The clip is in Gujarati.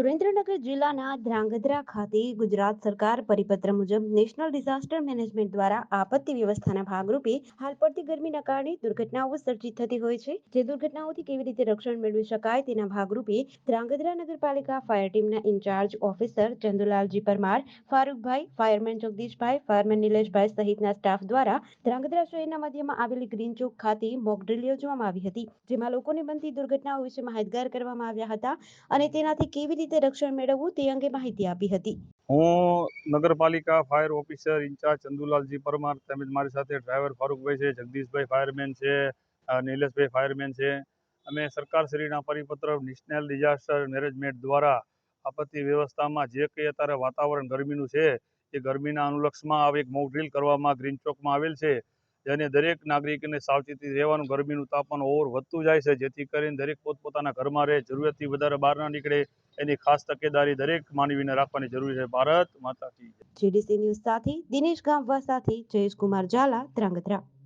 સુરેન્દ્રનગર જિલ્લાના ધ્રાંગધ્રા ખાતે ગુજરાત સરકાર પરિપત્ર મુજબ નેશનલ ડિઝાસ્ટર મેનેજમેન્ટ દ્વારા આપત્તિ વ્યવસ્થાના ભાગરૂપે હાલ પડતી ગરમીના કારણે દુર્ઘટનાઓ સર્જિત થતી હોય છે. જે દુર્ઘટનાઓથી કેવી રીતે રક્ષણ મેળવી શકાય તેના ભાગરૂપે ધ્રાંગધ્રા નગરપાલિકા ફાયર ટીમના incharge officer Chandulalji Parmar, Farukbhai, fireman Jagdishbhai, fireman Nileshbhai સહિતના સ્ટાફ દ્વારા ધ્રાંગધ્રા શહેરના મધ્યમાં આવેલી ગ્રીન ચોક ખાતે મોક ડ્રીલ યોજવામાં આવી હતી, જેમાં લોકોને બનતી દુર્ઘટનાઓ વિશે માહિતગાર કરવામાં આવ્યા હતા અને તેનાથી કેવી રીતે રક્ષણ મેળવવું તે અંગે માહિતી આપી હતી. હું નગરપાલિકા fire officer incharge Chandulalji Parmar તેમજ મારી સાથે ડ્રાઈવર ફારૂકભાઈ છે, જગદીશભાઈ ફાયરમેન છે નિલેશભાઈ ફાયરમેન છે. અમે સરકારશ્રીના પરિપત્ર નેશનલ ડિઝાસ્ટર મેનેજમેન્ટ દ્વારા આપત્તિ વ્યવસ્થામાં જે કંઈ અત્યારે વાતાવરણ ગરમીનું છે, એ ગરમીના અનુલક્ષમાં આવે એક મોક ડ્રીલ કરવામાં, ગ્રીન ચોકમાં આવેલ છે. જેને દરેક નાગરિકને સાવચેતી રહેવાનું ગરમીનું તાપમાન ઓવર વધતું જાય છે, જેથી કરીને દરેક પોતપોતાના ઘરમાં રહે, જરૂરિયાતથી વધારે બહાર ના નીકળે. એની ખાસ તકેદારી દરેક માનવીને રાખવાની જરૂર છે. ભારત માતા કી જીડીસી ન્યૂઝ સાથે દિનેશ ગામવા સાથે જયેશ કુમાર ઝાલા ધ્રાંગધ્રા